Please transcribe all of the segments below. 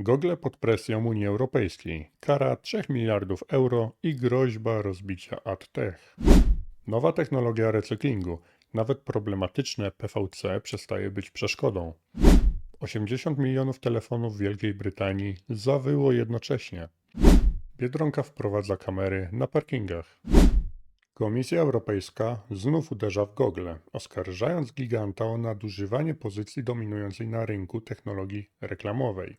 Google pod presją Unii Europejskiej, kara 3 miliardów euro i groźba rozbicia AdTech. Nowa technologia recyklingu, nawet problematyczne PVC przestaje być przeszkodą. 80 milionów telefonów w Wielkiej Brytanii zawyło jednocześnie. Biedronka wprowadza kamery na parkingach. Komisja Europejska znów uderza w Google, oskarżając giganta o nadużywanie pozycji dominującej na rynku technologii reklamowej.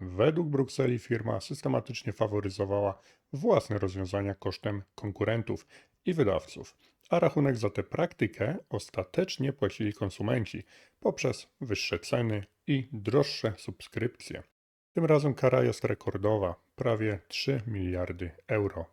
Według Brukseli firma systematycznie faworyzowała własne rozwiązania kosztem konkurentów i wydawców, a rachunek za tę praktykę ostatecznie płacili konsumenci poprzez wyższe ceny i droższe subskrypcje. Tym razem kara jest rekordowa prawie 3 miliardy euro.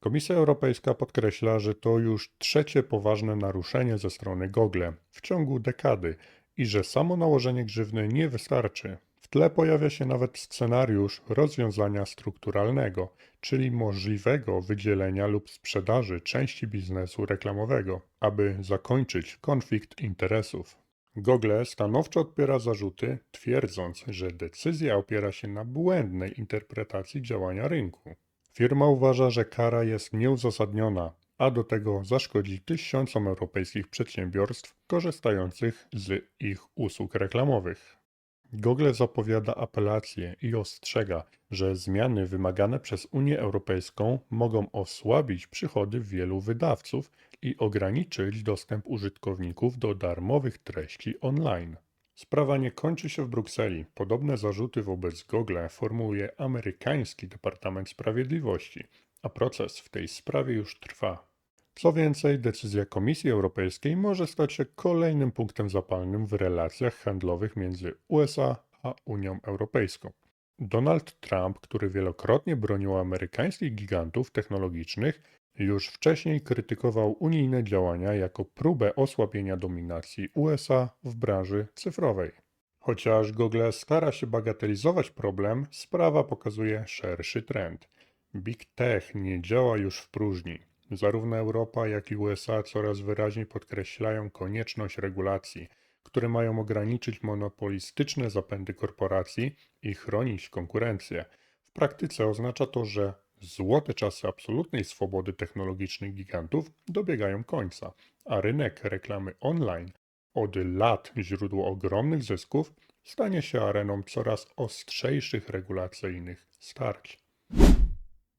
Komisja Europejska podkreśla, że to już trzecie poważne naruszenie ze strony Google w ciągu dekady i że samo nałożenie grzywny nie wystarczy. W tle pojawia się nawet scenariusz rozwiązania strukturalnego, czyli możliwego wydzielenia lub sprzedaży części biznesu reklamowego, aby zakończyć konflikt interesów. Google stanowczo odpiera zarzuty, twierdząc, że decyzja opiera się na błędnej interpretacji działania rynku. Firma uważa, że kara jest nieuzasadniona, a do tego zaszkodzi tysiącom europejskich przedsiębiorstw korzystających z ich usług reklamowych. Google zapowiada apelację i ostrzega, że zmiany wymagane przez Unię Europejską mogą osłabić przychody wielu wydawców i ograniczyć dostęp użytkowników do darmowych treści online. Sprawa nie kończy się w Brukseli. Podobne zarzuty wobec Google formułuje amerykański Departament Sprawiedliwości, a proces w tej sprawie już trwa. Co więcej, decyzja Komisji Europejskiej może stać się kolejnym punktem zapalnym w relacjach handlowych między USA a Unią Europejską. Donald Trump, który wielokrotnie bronił amerykańskich gigantów technologicznych, już wcześniej krytykował unijne działania jako próbę osłabienia dominacji USA w branży cyfrowej. Chociaż Google stara się bagatelizować problem, sprawa pokazuje szerszy trend. Big Tech nie działa już w próżni. Zarówno Europa, jak i USA coraz wyraźniej podkreślają konieczność regulacji, które mają ograniczyć monopolistyczne zapędy korporacji i chronić konkurencję. W praktyce oznacza to, że złote czasy absolutnej swobody technologicznych gigantów dobiegają końca, a rynek reklamy online, od lat źródło ogromnych zysków, stanie się areną coraz ostrzejszych regulacyjnych starć.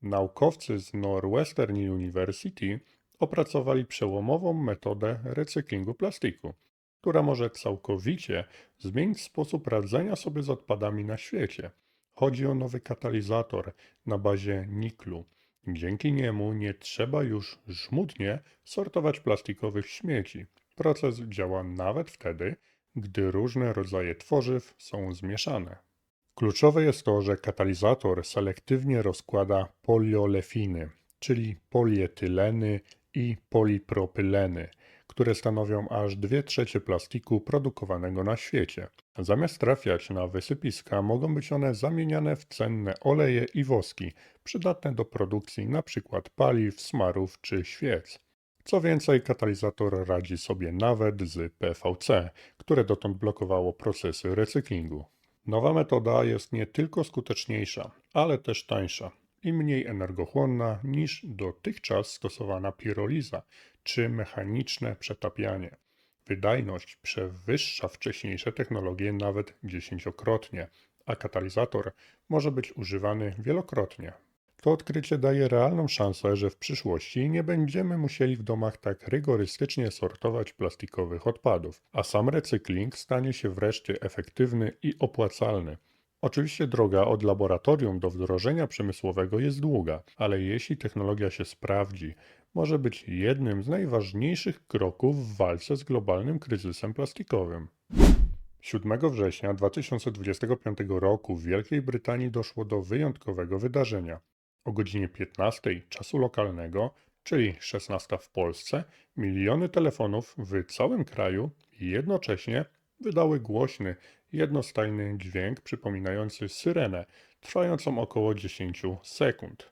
Naukowcy z Northwestern University opracowali przełomową metodę recyklingu plastiku, która może całkowicie zmienić sposób radzenia sobie z odpadami na świecie. Chodzi o nowy katalizator na bazie niklu. Dzięki niemu nie trzeba już żmudnie sortować plastikowych śmieci. Proces działa nawet wtedy, gdy różne rodzaje tworzyw są zmieszane. Kluczowe jest to, że katalizator selektywnie rozkłada poliolefiny, czyli polietyleny i polipropyleny, które stanowią aż 2 trzecie plastiku produkowanego na świecie. Zamiast trafiać na wysypiska, mogą być one zamieniane w cenne oleje i woski, przydatne do produkcji np. paliw, smarów czy świec. Co więcej, katalizator radzi sobie nawet z PVC, które dotąd blokowało procesy recyklingu. Nowa metoda jest nie tylko skuteczniejsza, ale też tańsza i mniej energochłonna niż dotychczas stosowana piroliza czy mechaniczne przetapianie. Wydajność przewyższa wcześniejsze technologie nawet dziesięciokrotnie, a katalizator może być używany wielokrotnie. To odkrycie daje realną szansę, że w przyszłości nie będziemy musieli w domach tak rygorystycznie sortować plastikowych odpadów, a sam recykling stanie się wreszcie efektywny i opłacalny. Oczywiście droga od laboratorium do wdrożenia przemysłowego jest długa, ale jeśli technologia się sprawdzi, może być jednym z najważniejszych kroków w walce z globalnym kryzysem plastikowym. 7 września 2025 roku w Wielkiej Brytanii doszło do wyjątkowego wydarzenia. O godzinie 15 czasu lokalnego, czyli 16 w Polsce, miliony telefonów w całym kraju jednocześnie wydały głośny, jednostajny dźwięk przypominający syrenę, trwającą około 10 sekund.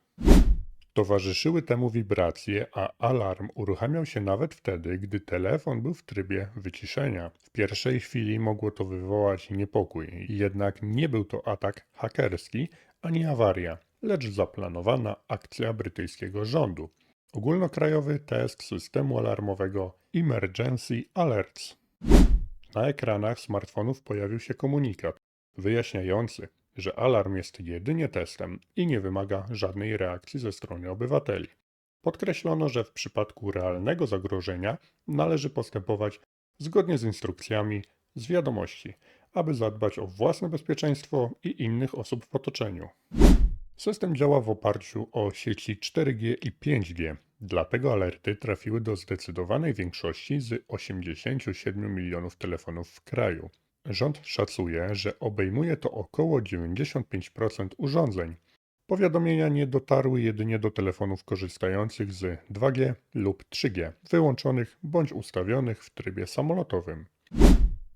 Towarzyszyły temu wibracje, a alarm uruchamiał się nawet wtedy, gdy telefon był w trybie wyciszenia. W pierwszej chwili mogło to wywołać niepokój, jednak nie był to atak hakerski ani awaria, lecz zaplanowana akcja brytyjskiego rządu. Ogólnokrajowy test systemu alarmowego Emergency Alerts. Na ekranach smartfonów pojawił się komunikat wyjaśniający, że alarm jest jedynie testem i nie wymaga żadnej reakcji ze strony obywateli. Podkreślono, że w przypadku realnego zagrożenia należy postępować zgodnie z instrukcjami z wiadomości, aby zadbać o własne bezpieczeństwo i innych osób w otoczeniu. System działa w oparciu o sieci 4G i 5G, dlatego alerty trafiły do zdecydowanej większości z 87 milionów telefonów w kraju. Rząd szacuje, że obejmuje to około 95% urządzeń. Powiadomienia nie dotarły jedynie do telefonów korzystających z 2G lub 3G, wyłączonych bądź ustawionych w trybie samolotowym.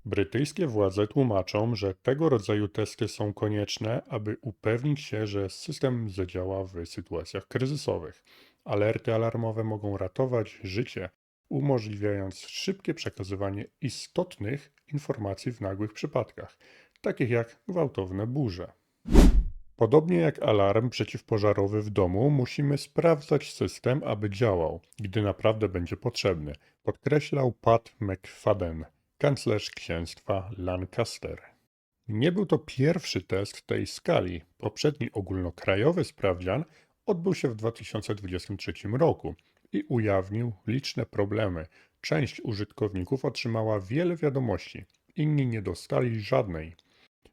Brytyjskie władze tłumaczą, że tego rodzaju testy są konieczne, aby upewnić się, że system zadziała w sytuacjach kryzysowych. Alerty alarmowe mogą ratować życie, umożliwiając szybkie przekazywanie istotnych informacji w nagłych przypadkach, takich jak gwałtowne burze. Podobnie jak alarm przeciwpożarowy w domu, musimy sprawdzać system, aby działał, gdy naprawdę będzie potrzebny, podkreślał Pat McFadden, kanclerz księstwa Lancaster. Nie był to pierwszy test tej skali. Poprzedni ogólnokrajowy sprawdzian odbył się w 2023 roku i ujawnił liczne problemy. Część użytkowników otrzymała wiele wiadomości, inni nie dostali żadnej.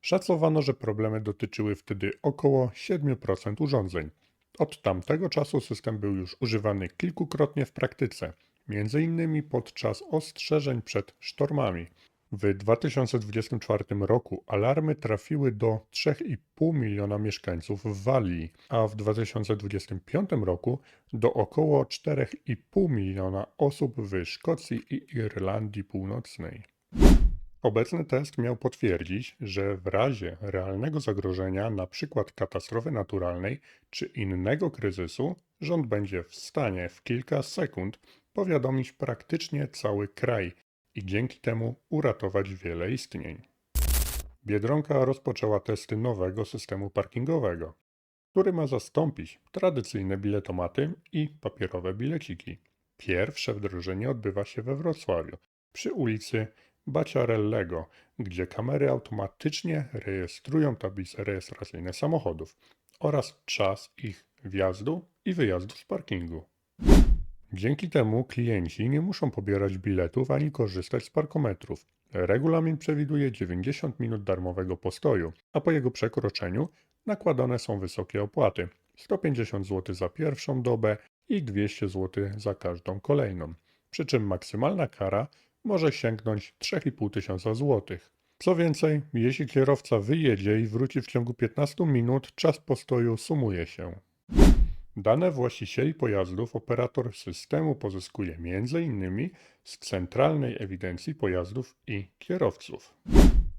Szacowano, że problemy dotyczyły wtedy około 7% urządzeń. Od tamtego czasu system był już używany kilkukrotnie w praktyce, między innymi podczas ostrzeżeń przed sztormami. W 2024 roku alarmy trafiły do 3,5 miliona mieszkańców w Walii, a w 2025 roku do około 4,5 miliona osób w Szkocji i Irlandii Północnej. Obecny test miał potwierdzić, że w razie realnego zagrożenia, np. katastrofy naturalnej czy innego kryzysu, rząd będzie w stanie w kilka sekund powiadomić praktycznie cały kraj i dzięki temu uratować wiele istnień. Biedronka rozpoczęła testy nowego systemu parkingowego, który ma zastąpić tradycyjne biletomaty i papierowe bileciki. Pierwsze wdrożenie odbywa się we Wrocławiu, przy ulicy Baciarellego, gdzie kamery automatycznie rejestrują tablice rejestracyjne samochodów oraz czas ich wjazdu i wyjazdu z parkingu. Dzięki temu klienci nie muszą pobierać biletów ani korzystać z parkometrów. Regulamin przewiduje 90 minut darmowego postoju, a po jego przekroczeniu nakładane są wysokie opłaty 150 zł za pierwszą dobę i 200 zł za każdą kolejną. Przy czym maksymalna kara może sięgnąć 3,5 tysiąca złotych. Co więcej, jeśli kierowca wyjedzie i wróci w ciągu 15 minut, czas postoju sumuje się. Dane właścicieli pojazdów operator systemu pozyskuje m.in. z Centralnej Ewidencji Pojazdów i Kierowców.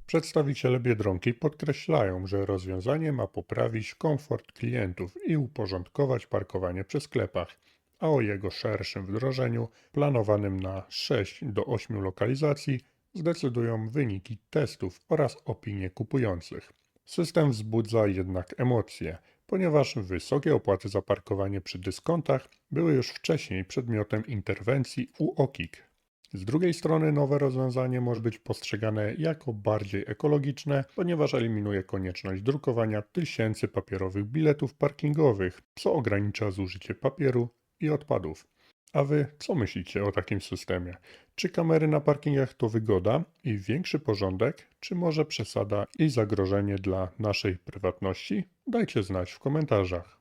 Przedstawiciele Biedronki podkreślają, że rozwiązanie ma poprawić komfort klientów i uporządkować parkowanie przy sklepach, a o jego szerszym wdrożeniu, planowanym na 6 do 8 lokalizacji, zdecydują wyniki testów oraz opinie kupujących. System wzbudza jednak emocje, ponieważ wysokie opłaty za parkowanie przy dyskontach były już wcześniej przedmiotem interwencji UOKiK. Z drugiej strony nowe rozwiązanie może być postrzegane jako bardziej ekologiczne, ponieważ eliminuje konieczność drukowania tysięcy papierowych biletów parkingowych, co ogranicza zużycie papieru i odpadów. A wy co myślicie o takim systemie? Czy kamery na parkingach to wygoda i większy porządek, czy może przesada i zagrożenie dla naszej prywatności? Dajcie znać w komentarzach.